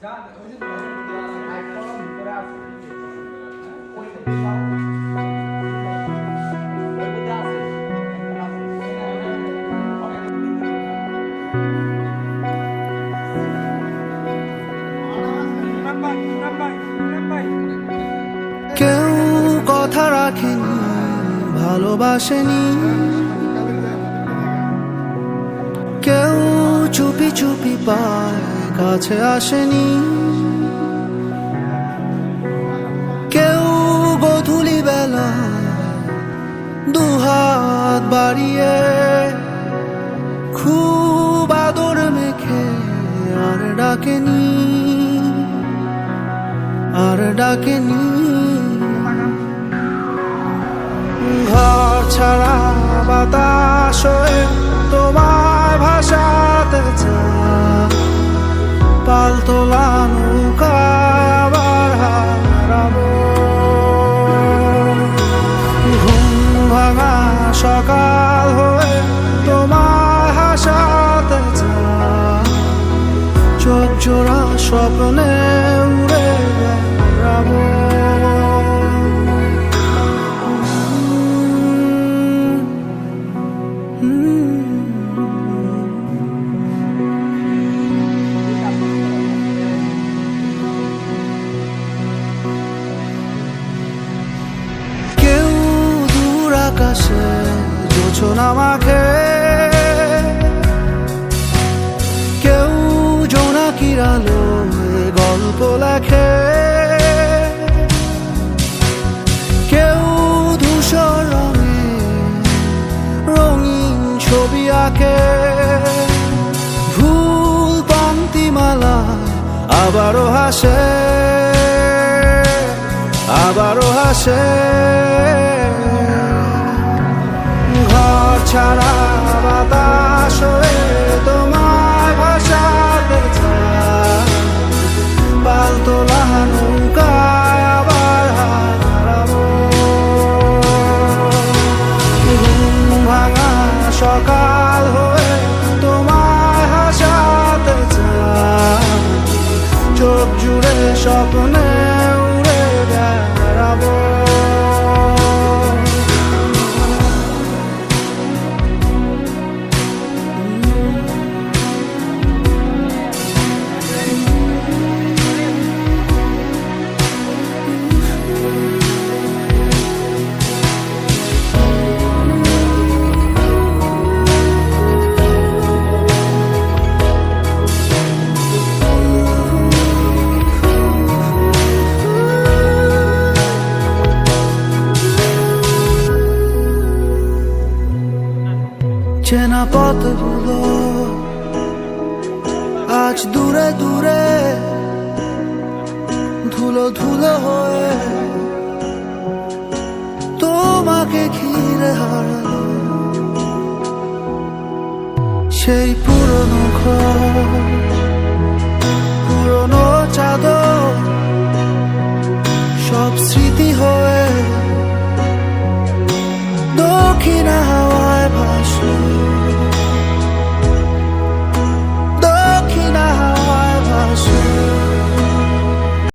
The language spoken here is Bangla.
কেউ কথা রাখেনি ভালোবাসেনি। কেউ চুপি চুপি পায় কাছে আসেনি। কেউ গধুলি বেলা দুহাত বাড়িয়ে খুব আদর মেখে আর ডাকেনি আর ডাকেনি। ঘর ছাড়া বাতাস তোমার স্বপ্নে উড়ে বেড়াবো। কেউ দূর আকাশে জোছনা মাখে। গল্প কেউ ধূসর রঙে রঙিন ছবি আঁকে। ভুল পান্তিমালা আবারও হাসে আবারও হাসে। ঘর ছাড়া বাতাস হয়ে স্বপ্নে চেনা পথগুলো আজ দূরে দূরে ধুলো ধুলো হয়ে তোমাকে ঘিরে হারালো। সেই পুরনো ঘর, পুরনো চাদর, সব স্মৃতি হয়ে